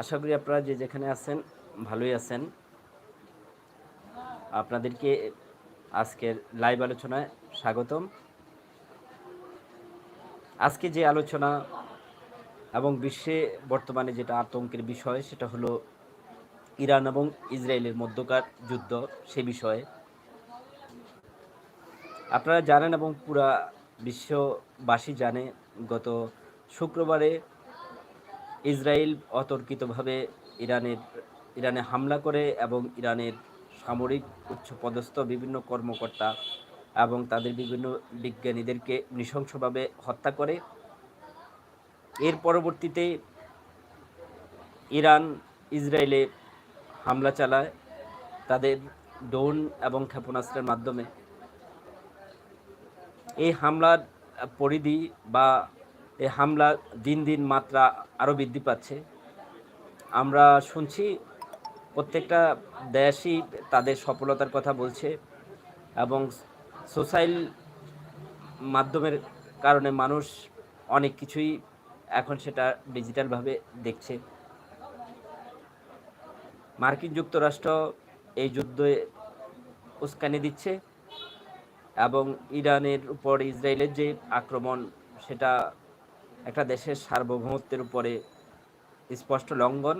আশা করি আপনারা যে যেখানে আছেন, ভালোই আছেন। আপনাদেরকে আজকের লাইভ আলোচনায় স্বাগতম। আজকে যে আলোচনা এবং বিশ্বে বর্তমানে যেটা আতঙ্কের বিষয়, সেটা হলো ইরান এবং ইসরায়েলের মধ্যকার যুদ্ধ সে বিষয়ে। আপনারা জানেন এবং পুরা বিশ্ববাসী জানে, গত শুক্রবারে ইসরায়েল অতর্কিতভাবে ইরানের, ইরানে হামলা করে এবং ইরানের সামরিক উচ্চপদস্থ বিভিন্ন কর্মকর্তা এবং তাদের বিভিন্ন বিজ্ঞানীদেরকে নৃশংসভাবে হত্যা করে। এর পরবর্তীতে ইরান ইসরায়েলে হামলা চালায় তাদের ড্রোন এবং ক্ষেপণাস্ত্রের মাধ্যমে। এই হামলার পরিধি বা এই হামলা দিন দিন মাত্রা আরও বৃদ্ধি পাচ্ছে। আমরা শুনছি প্রত্যেকটা দেশই তাদের সফলতার কথা বলছে এবং সোশ্যাল মাধ্যমের কারণে মানুষ অনেক কিছুই এখন সেটা ডিজিটালভাবে দেখছে। মার্কিন যুক্তরাষ্ট্র এই যুদ্ধে উস্কানি দিচ্ছে এবং ইরানের উপর ইসরায়েলের যে আক্রমণ সেটা একটা দেশের সার্বভৌমত্বের উপরে স্পষ্ট লঙ্ঘন,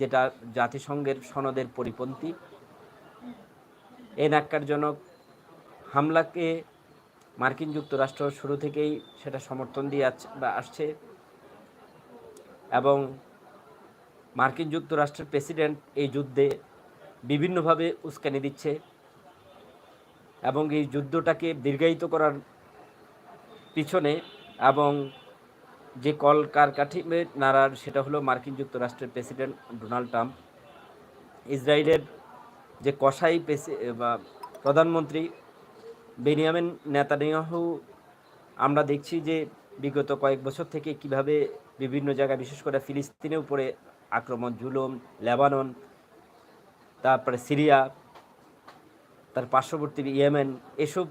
যেটা জাতিসংঘের সনদের পরিপন্থী। এই ন্যাক্কারজনক হামলাকে মার্কিন যুক্তরাষ্ট্র শুরু থেকেই সেটা সমর্থন দিয়ে আসছে এবং মার্কিন যুক্তরাষ্ট্রের প্রেসিডেন্ট এই যুদ্ধে বিভিন্নভাবে উস্কানি দিচ্ছে এবং এই যুদ্ধটাকে দীর্ঘায়িত করার পিছনে এবং যে কল কার কাঠিমে নাড়ার সেটা হলো মার্কিন যুক্তরাষ্ট্রের প্রেসিডেন্ট ডোনাল্ড ট্রাম্প। ইসরায়েলের যে কসাই বা প্রধানমন্ত্রী বেনিয়ামিন নেতানিয়াহু, আমরা দেখছি যে বিগত কয়েক বছর থেকে কীভাবে বিভিন্ন জায়গায়, বিশেষ করে ফিলিস্তিনের উপরে আক্রমণ, জুলুম, লেবানন, তারপরে সিরিয়া, তার পার্শ্ববর্তী ইয়েমেন, এসব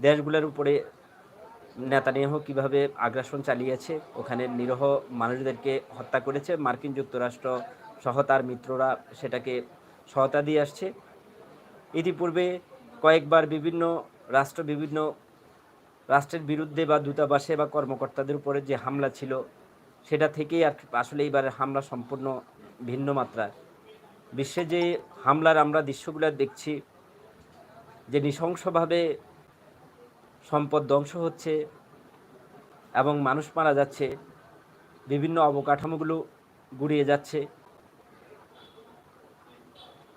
দেশগুলোর উপরে নেতানিয়াহু কীভাবে আগ্রাসন চালিয়েছে, ওখানে নিরহ মানুষদেরকে হত্যা করেছে, মার্কিন যুক্তরাষ্ট্র সহ তার মিত্ররা সেটাকে সহায়তা দিয়ে আসছে। ইতিপূর্বে কয়েকবার বিভিন্ন রাষ্ট্র, বিভিন্ন রাষ্ট্রের বিরুদ্ধে বা দূতাবাসে বা কর্মকর্তাদের উপরে যে হামলা ছিল, সেটা থেকেই আর আসলে এইবারের হামলা সম্পূর্ণ ভিন্ন মাত্রা বিশ্বে যে হামলার আমরা দৃশ্যগুলো দেখছি, যে নৃশংসভাবে সম্পদ ধ্বংস হচ্ছে এবং মানুষ মারা যাচ্ছে, বিভিন্ন অবকাঠামোগুলো গুড়িয়ে যাচ্ছে।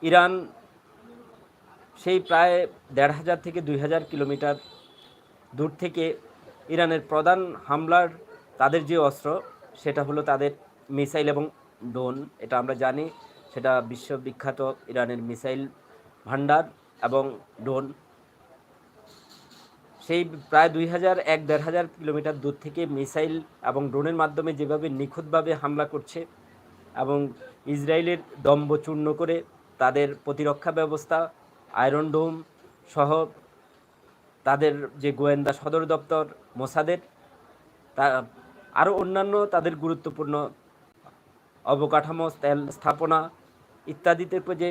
ইরান সেই প্রায় দেড় হাজার থেকে দুই হাজার কিলোমিটার দূর থেকে ইরানের প্রধান হামলার তাদের যে অস্ত্র, সেটা হলো তাদের মিসাইল এবং ড্রোন। এটা আমরা জানি, সেটা বিশ্ববিখ্যাত ইরানের মিসাইল ভান্ডার এবং ড্রোন। সেই প্রায় দুই হাজার এক, দেড় হাজার কিলোমিটার দূর থেকে মিসাইল এবং ড্রোনের মাধ্যমে যেভাবে নিখুঁতভাবে হামলা করছে এবং ইসরায়েলের দম্ব চূর্ণ করে তাদের প্রতিরক্ষা ব্যবস্থা, আয়রন ডোম সহ তাদের যে গোয়েন্দা সদর দপ্তর মোসাদের, তা আরও অন্যান্য তাদের গুরুত্বপূর্ণ অবকাঠামো স্থাপনা ইত্যাদিতে যে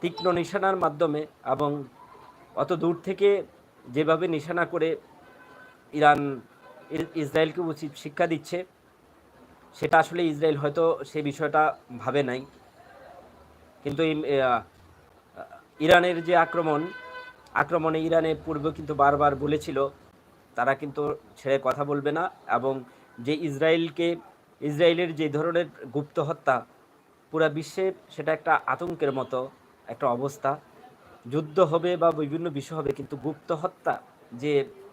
তীক্ষ্ণ নিশানার মাধ্যমে এবং অত দূর থেকে যেভাবে নিশানা করে ইরান ইসরায়েলকে উচিত শিক্ষা দিচ্ছে, সেটা আসলে ইসরায়েল হয়তো সে বিষয়টা ভাবে নাই। কিন্তু ইরানের যে আক্রমণ, আক্রমণে ইরানে পূর্বে কিন্তু বারবার বলেছিল, তারা কিন্তু ছেড়ে কথা বলবে না এবং যে ইসরায়েলকে, ইসরায়েলের যে ধরনের গুপ্ত হত্যা, পুরা বিশ্বে সেটা একটা আতঙ্কের মতো একটা অবস্থা। যুদ্ধ হবে বা বিভিন্ন বিষয় হবে, কিন্তু গুপ্ত হত্যা যে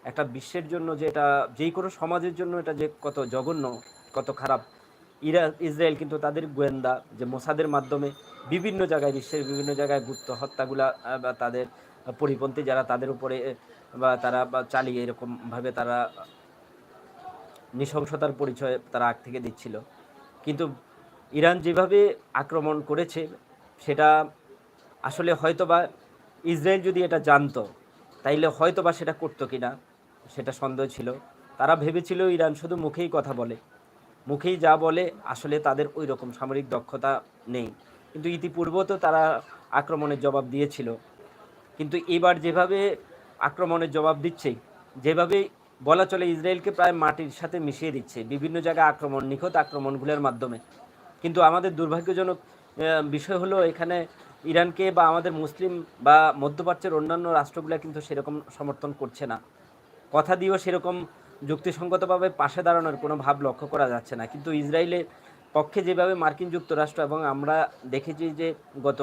একটা বিশ্বের জন্য যে এটা যেই কোনো সমাজের জন্য এটা যে কত জঘন্য, কত খারাপ, ইরা, ইসরায়েল কিন্তু তাদের গোয়েন্দা যে মোসাদের মাধ্যমে বিভিন্ন জায়গায়, বিশ্বের বিভিন্ন জায়গায় গুপ্ত হত্যাগুলা বা তাদের পরিপন্থী যারা তাদের উপরে বা তারা চালিয়ে এরকমভাবে তারা নৃশংসতার পরিচয় তারা আগ থেকে দিচ্ছিল। কিন্তু ইরান যেভাবে আক্রমণ করেছে, সেটা আসলে হয়তোবা ইসরায়েল যদি এটা জানতো, তাইলে হয়তো বা সেটা করতো কি না সেটা সন্দেহ ছিল। তারা ভেবেছিল ইরান শুধু মুখেই কথা বলে। মুখেই যা বলে, আসলে তাদের ওই রকম সামরিক দক্ষতা নেই। কিন্তু ইতিপূর্ব তো তারা আক্রমণের জবাব দিয়েছিল। কিন্তু এবার যেভাবে আক্রমণের জবাব দিচ্ছে, যেভাবে বলা চলে ইসরায়েলকে প্রায় মাটির সাথে মিশিয়ে দিচ্ছে, বিভিন্ন জায়গায় আক্রমণ, নিখুঁত আক্রমণগুলোর মাধ্যমে। কিন্তু আমাদের দুর্ভাগ্যজনক বিষয় হলো এখানে ইরানকে বা আমাদের মুসলিম বা মধ্যপ্রাচ্যের অন্যান্য রাষ্ট্রগুলো কিন্তু সেরকম সমর্থন করছে না। কথা দিয়েও সেরকম যুক্তিসঙ্গতভাবে পাশে দাঁড়ানোর কোনো ভাব লক্ষ্য করা যাচ্ছে না। কিন্তু ইসরায়েলের পক্ষে যেভাবে মার্কিন যুক্তরাষ্ট্র এবং আমরা দেখেছি যে গত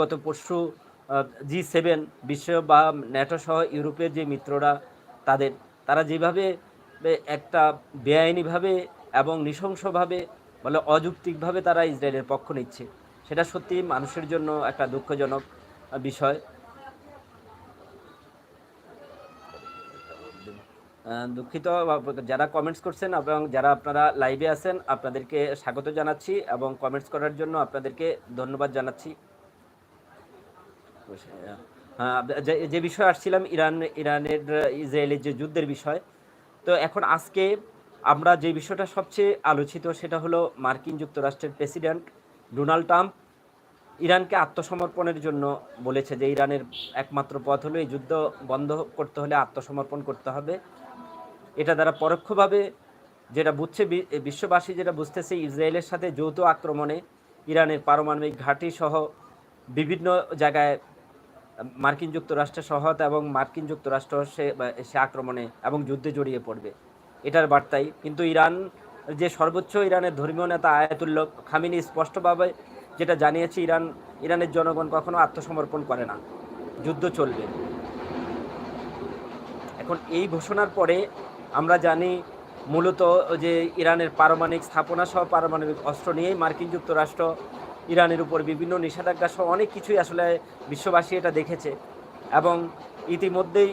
গত পরশু জি সেভেন বিশ্ব বা ন্যাটো সহ ইউরোপের যে মিত্ররা তাদের, তারা যেভাবে একটা বেআইনিভাবে এবং নৃশংসভাবে বলে অযৌক্তিকভাবে তারা ইসরায়েলের পক্ষ নিচ্ছে। সেটা সত্যি মানুষের জন্য একটা দুঃখজনক বিষয়। দুঃখিত যারা কমেন্টস করছেন এবং যারা আপনারা লাইভে আছেন আপনাদেরকে স্বাগত জানাচ্ছি এবং কমেন্টস করার জন্য আপনাদেরকে ধন্যবাদ জানাচ্ছি। হ্যাঁ, যে বিষয়ে আসছিলাম ইরান ইরানের ইসরায়েলের যে যুদ্ধের বিষয় তো এখন আজকে আমরা যে বিষয়টা সবচেয়ে আলোচিত সেটা হলো মার্কিন যুক্তরাষ্ট্রের প্রেসিডেন্ট ডোনাল্ড ট্রাম্প। ইরানকে আত্মসমর্পণের জন্য বলেছে যে ইরানের একমাত্র পথ হলো এই যুদ্ধ বন্ধ করতে হলে আত্মসমর্পণ করতে হবে। এটা দ্বারা পরোক্ষভাবে যেটা বুঝছে বিশ্ববাসী যেটা বুঝতেছে ইসরায়েলের সাথে যৌথ আক্রমণে ইরানের পারমাণবিক ঘাঁটি সহ বিভিন্ন জায়গায় মার্কিন যুক্তরাষ্ট্রের সহায়তা এবং মার্কিন যুক্তরাষ্ট্র সে সে আক্রমণে এবং যুদ্ধে জড়িয়ে পড়বে। এটার বার্তাই। কিন্তু ইরান যে সর্বোচ্চ ইরানের ধর্মীয় নেতা আয়াতুল্লাহ খামিনি স্পষ্টভাবে যেটা জানিয়েছে ইরান, ইরানের জনগণ কখনো আত্মসমর্পণ করে না। যুদ্ধ চলবে। এখন এই ঘোষণার পরে আমরা জানি মূলত যে ইরানের পারমাণবিক স্থাপনা সহ পারমাণবিক অস্ত্র নিয়েই মার্কিন যুক্তরাষ্ট্র ইরানের উপর বিভিন্ন নিষেধাজ্ঞা সহ অনেক কিছুই আসলে বিশ্ববাসী এটা দেখেছে। এবং ইতিমধ্যেই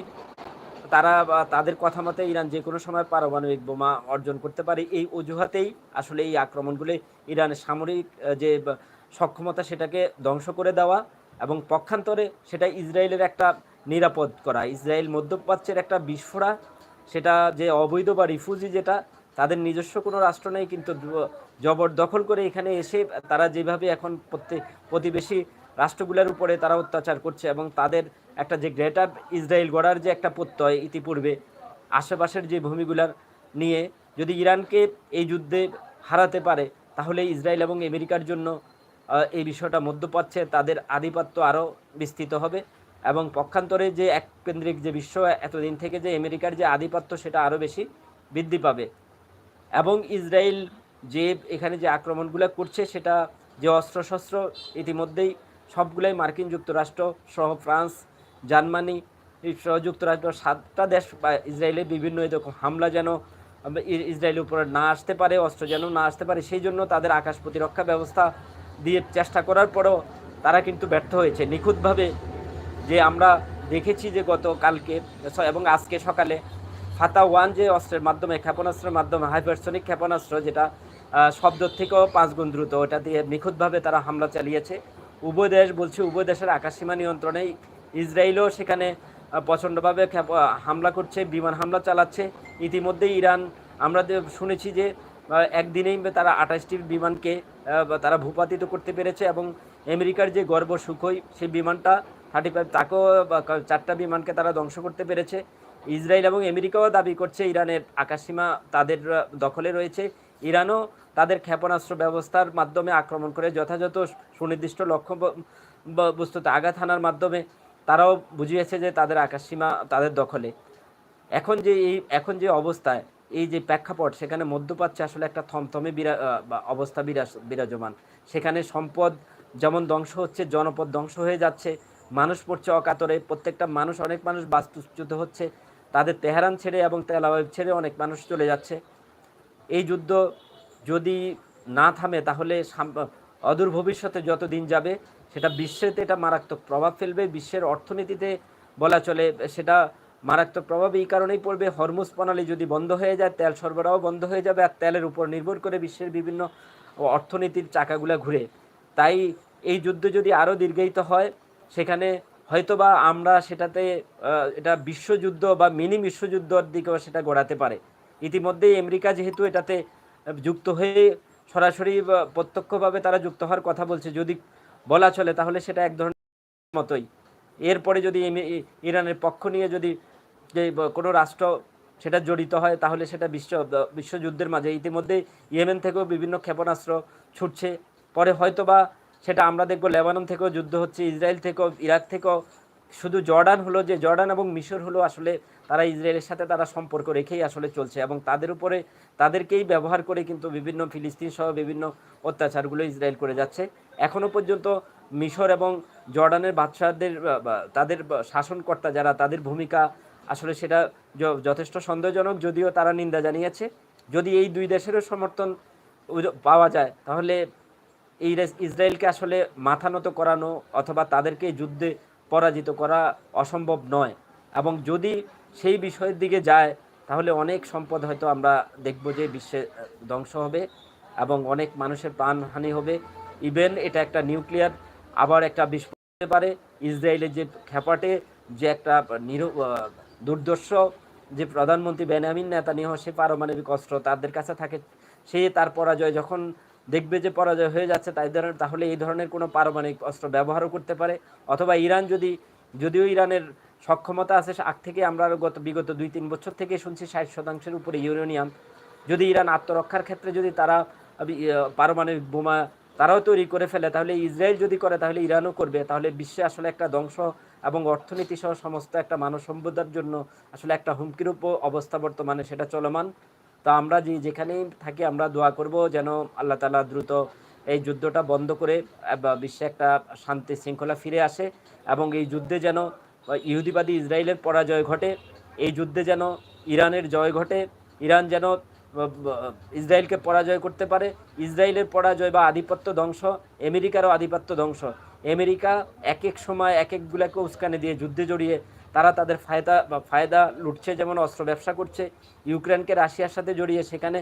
তারা তাদের কথা মতে ইরান যে কোনো সময় পারমাণবিক বোমা অর্জন করতে পারে। এই অজুহাতেই আসলে এই আক্রমণগুলি ইরানের সামরিক যে সক্ষমতা সেটাকে ধ্বংস করে দেওয়া এবং পক্ষান্তরে সেটা ইসরায়েলের একটা নিরাপদ করা। ইসরায়েল মধ্যপ্রাচ্যের একটা বিস্ফোরা, সেটা যে অবৈধ বা রিফিউজি যেটা, তাদের নিজস্ব কোনো রাষ্ট্র নেই, কিন্তু জবরদখল করে এখানে এসে তারা যেভাবে এখন প্রত্যেক প্রতিবেশী রাষ্ট্রগুলোর উপরে তারা অত্যাচার করছে এবং তাদের একটা যে গ্রেটার ইসরায়েল গড়ার যে একটা প্রত্যয় ইতিপূর্বে, আশেপাশের যে ভূমিগুলার নিয়ে যদি ইরানকে এই যুদ্ধে হারাতে পারে, তাহলে ইসরায়েল এবং আমেরিকার জন্য এই বিষয়টা মধ্যপ্রাচ্যে তাদের আধিপত্য আরও বিস্তৃত হবে এবং পক্ষান্তরে যে এক কেন্দ্রিক যে বিশ্ব এতদিন থেকে যে আমেরিকার যে আধিপত্য সেটা আরও বেশি বৃদ্ধি পাবে। এবং ইসরায়েল যে এখানে যে আক্রমণগুলো করছে সেটা যে অস্ত্রশস্ত্র ইতিমধ্যেই সবগুলাই মার্কিন যুক্তরাষ্ট্র, সহ ফ্রান্স, জার্মানি সহ যুক্তরাষ্ট্র সাতটা দেশ বা ইসরায়েলের বিভিন্ন এরকম হামলা যেন ইসরায়েলের উপরে না আসতে পারে, অস্ত্র যেন না আসতে পারে, সেই জন্য তাদের আকাশ প্রতিরক্ষা ব্যবস্থা দিয়ে চেষ্টা করার পরেও তারা কিন্তু ব্যর্থ হয়েছে। নিখুঁতভাবে যে আমরা দেখেছি যে গত কালকে এবং আজকে সকালে ফাতা ওয়ান যে অস্ত্রের মাধ্যমে ক্ষেপণাস্ত্রের মাধ্যমে হাইপারসনিক ক্ষেপণাস্ত্র যেটা আহ, শব্দর থেকেও পাঁচ গুণ দ্রুত ওটা দিয়ে নিখুঁতভাবে তারা হামলা চালিয়েছে। উভয় দেশ বলছে উভয় দেশের আকাশসীমা নিয়ন্ত্রণে ইসরায়েলও সেখানে প্রচণ্ডভাবে হামলা করছে বিমান হামলা চালাচ্ছে। ইতিমধ্যেই ইরান আমরা শুনেছি যে একদিনেই তারা আঠাশটি বিমানকে তারা ভূপাতিত করতে পেরেছে এবং আমেরিকার যে গর্ব সুখই সেই বিমানটা থার্টি ফাইভ তাকেও চারটা বিমানকে তারা ধ্বংস করতে পেরেছে। ইসরায়েল এবং আমেরিকাও দাবি করছে ইরানের আকাশসীমা তাদের দখলে রয়েছে। ইরানও তাদের ক্ষেপণাস্ত্র ব্যবস্থার মাধ্যমে আক্রমণ করে যথাযথ সুনির্দিষ্ট লক্ষ্য বস্তুতে আঘাত হানার মাধ্যমে তারাও বুঝিয়েছে যে তাদের আকাশসীমা তাদের দখলে। এখন যে এই, এখন যে অবস্থায় এই যে প্রেক্ষাপট, সেখানে মধ্যপ্রাচ্যে আসলে একটা থমথমে বিরা অবস্থা বিরাজ, বিরাজমান। সেখানে সম্পদ যেমন ধ্বংস হচ্ছে, জনপদ ধ্বংস হয়ে যাচ্ছে, মানুষ পড়ছে অকাতরে, প্রত্যেকটা মানুষ, অনেক মানুষ বাস্তুচ্যুত হচ্ছে, তাদের তেহরান ছেড়ে এবং তেল ছেড়ে অনেক মানুষ চলে যাচ্ছে। এই যুদ্ধ যদি না থামে, তাহলে অদূর ভবিষ্যতে যত দিন যাবে, সেটা বিশ্বেতে এটা মারাত্মক প্রভাব ফেলবে, বিশ্বের অর্থনীতিতে বলা চলে, সেটা মারাত্মক প্রভাব এই কারণেই পড়বে। হরমুজ প্রণালী যদি বন্ধ হয়ে যায়, তেল সরবরাহ বন্ধ হয়ে যাবে আর তেলের উপর নির্ভর করে বিশ্বের বিভিন্ন অর্থনীতির চাকাগুলো ঘুরে। তাই এই যুদ্ধ যদি আরও দীর্ঘায়িত হয়, সেখানে হয়তোবা আমরা সেটাতে এটা বিশ্বযুদ্ধ বা মিনি বিশ্বযুদ্ধর দিকেও সেটা গড়াতে পারে। ইতিমধ্যেই আমেরিকা যেহেতু এটাতে যুক্ত হয়ে সরাসরি প্রত্যক্ষভাবে তারা যুক্ত হওয়ার কথা বলছে, যদি বলা চলে তাহলে সেটা এক ধরনের মতোই। এরপরে যদি ইরানের পক্ষ নিয়ে যদি যে কোনো রাষ্ট্র সেটা জড়িত হয়, তাহলে সেটা বিশ্ব বিশ্বযুদ্ধের মাঝে। ইতিমধ্যে ইয়েমেন থেকেও বিভিন্ন ক্ষেপণাস্ত্র ছুটছে। পরে হয়তোবা সেটা আমরা দেখব, লেবানন থেকেও যুদ্ধ হচ্ছে, ইসরায়েল থেকেও, ইরাক থেকেও। শুধু জর্ডান হলো যে, জর্ডান এবং মিশর হলো আসলে তারা ইসরায়েলের সাথে তারা সম্পর্ক রেখেই আসলে চলছে এবং তাদের উপরে তাদেরকেই ব্যবহার করে কিন্তু বিভিন্ন ফিলিস্তিন সহ বিভিন্ন অত্যাচারগুলো ইসরায়েল করে যাচ্ছে। এখনও পর্যন্ত মিশর এবং জর্ডানের বাদশাহদের, বা- বা, তাদের শাসনকর্তা যারা, তাদের ভূমিকা আসলে সেটা যথেষ্ট সন্দেহজনক, যদিও তারা নিন্দা জানিয়েছে। যদি এই দুই দেশেরও সমর্থন পাওয়া যায়, তাহলে এই ইসরায়েলকে আসলে মাথা নত করানো অথবা তাদেরকে যুদ্ধে পরাজিত করা অসম্ভব নয়। এবং যদি সেই বিষয়ের দিকে যায়, তাহলে অনেক সম্পদ হয়তো আমরা দেখব যে বিশ্বে ধ্বংস হবে এবং অনেক মানুষের প্রাণহানি হবে। ইভেন এটা একটা নিউক্লিয়ার আবার একটা বিস্ফোরণ হতে পারে। ইসরায়েলের যে খেপাটে যে একটা নির দুর্দর্শ যে প্রধানমন্ত্রী বেনামিন নেতানিয়াহু, সে পারমাণবিক অস্ত্র তাদের কাছে থাকে, সে তার পরাজয় যখন দেখবে যে পরাজয় হয়ে যাচ্ছে, তাই ধরনের, তাহলে এই ধরনের কোনো পারমাণবিক অস্ত্র ব্যবহারও করতে পারে। অথবা ইরান যদি, যদিও ইরানের সক্ষমতা আছে আগ থেকে আমরা গত, বিগত দুই তিন বছর থেকে শুনছি ষাট শতাংশের উপরে ইউরেনিয়াম। যদি ইরান আত্মরক্ষার ক্ষেত্রে যদি তারা পারমাণবিক বোমা তারাও তৈরি করে ফেলে, তাহলে ইসরায়েল যদি করে, তাহলে ইরানও করবে। তাহলে বিশ্বে আসলে একটা ধ্বংস এবং অর্থনীতি সহ সমস্ত একটা মানব সভ্যতার জন্য আসলে একটা হুমকির উপর অবস্থা বর্তমানে সেটা চলমান। তা আমরা যে যেখানেই থাকি আমরা দোয়া করব যেন আল্লাহ তালা দ্রুত এই যুদ্ধটা বন্ধ করে বিশ্বে একটা শান্তি শৃঙ্খলা ফিরে আসে এবং এই যুদ্ধে যেন ইহুদিবাদী ইসরায়েলের পরাজয় ঘটে, এই যুদ্ধে যেন ইরানের জয় ঘটে, ইরান যেন ইসরায়েলকে পরাজয় করতে পারে, ইসরায়েলের পরাজয় বা আধিপত্য ধ্বংস, আমেরিকারও আধিপত্য ধ্বংস। আমেরিকা এক এক সময় এক একগুলাকে উস্কানি দিয়ে, যুদ্ধে জড়িয়ে তারা তাদের ফায়দা, বা ফায়দা লুটছে, যেমন অস্ত্র ব্যবসা করছে, ইউক্রেনকে রাশিয়ার সাথে জড়িয়ে সেখানে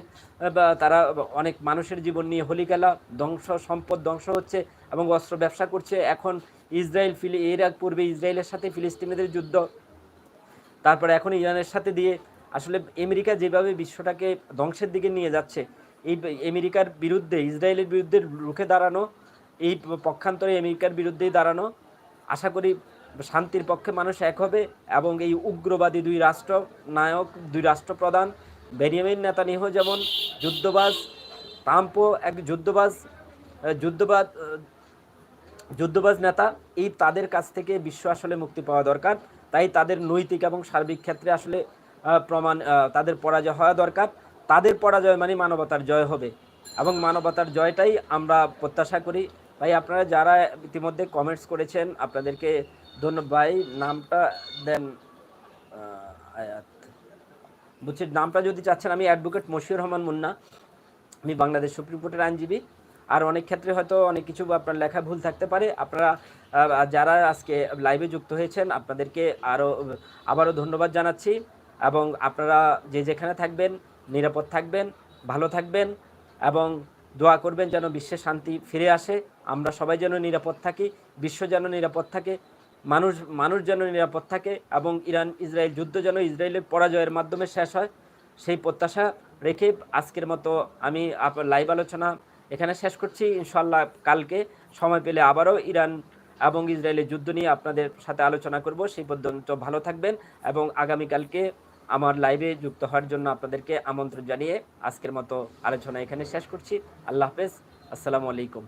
তারা অনেক মানুষের জীবন নিয়ে হোলি খেলা ধ্বংস, সম্পদ ধ্বংস হচ্ছে এবং অস্ত্র ব্যবসা করছে। এখন ইসরায়েল, ফিলি এর আগ পূর্বে ইসরায়েলের সাথে ফিলিস্তিনিদের যুদ্ধ, তারপরে এখন ইরানের সাথে দিয়ে আসলে আমেরিকা যেভাবে বিশ্বটাকে ধ্বংসের দিকে নিয়ে যাচ্ছে, এই আমেরিকার বিরুদ্ধে, ইসরায়েলের বিরুদ্ধে রুখে দাঁড়ানো এই পক্ষান্তরে আমেরিকার বিরুদ্ধেই দাঁড়ানো। আশা করি শান্তির পক্ষে মানুষ এক হবে এবং এই উগ্রবাদী দুই রাষ্ট্র নায়ক, দুই রাষ্ট্রপ্রধান বেনিয়ামিন নেতানিয়াহু যেমন যুদ্ধবাজ, ট্রাম্পও এক যুদ্ধবাজ যুদ্ধবাদ যুদ্ধবাজ নেতা, এই তাদের কাছ থেকে বিশ্ব আসলে মুক্তি পাওয়া দরকার। তাই তাদের নৈতিক এবং সার্বিক ক্ষেত্রে আসলে প্রমাণ তাদের পরাজয় হওয়া দরকার। তাদের পরাজয় মানে মানবতার জয় হবে। এবং মানবতার জয়টাই আমরা প্রত্যাশা করি। ভাই, আপনারা যারা ইতিমধ্যে কমেন্টস করেছেন, আপনাদেরকে ধন্যবাদ। ভাই, নামটা দেন আয়াত। বুঝছি নামটা যদি চাচ্ছেন, আমি অ্যাডভোকেট মশিউর রহমান মুন্না। আমি বাংলাদেশ সুপ্রিম কোর্টের আইনজীবী। আর অনেক ক্ষেত্রে হয়তো অনেক কিছু আপনার লেখা ভুল থাকতে পারে। আপনারা যারা আজকে লাইভে যুক্ত হয়েছেন, আপনাদেরকে আরও আবারও ধন্যবাদ জানাচ্ছি। এবং আপনারা যে যেখানে থাকবেন, নিরাপদ থাকবেন, ভালো থাকবেন। এবং দোয়া করবেন যেন বিশ্বে শান্তি ফিরে আসে। আমরা সবাই যেন নিরাপদ থাকি, বিশ্ব যেন নিরাপদ থাকে, মানুষ মানুষ যেন নিরাপদ থাকে এবং ইরান, ইসরায়েল যুদ্ধ যেন ইসরায়েলের পরাজয়ের মাধ্যমে শেষ হয়, সেই প্রত্যাশা রেখে আজকের মতো আমি লাইভ আলোচনা এখানে শেষ করছি। ইনশাল্লাহ কালকে সময় পেলে আবারও ইরান এবং ইসরায়েলের যুদ্ধ নিয়ে আপনাদের সাথে আলোচনা করব। সেই পর্যন্ত ভালো থাকবেন এবং আগামীকালকে আমার লাইভে যুক্ত হওয়ার জন্য আপনাদেরকে আমন্ত্রণ জানিয়ে আজকের মতো আলোচনা এখানে শেষ করছি। আল্লাহ হাফেজ। আসসালামু আলাইকুম।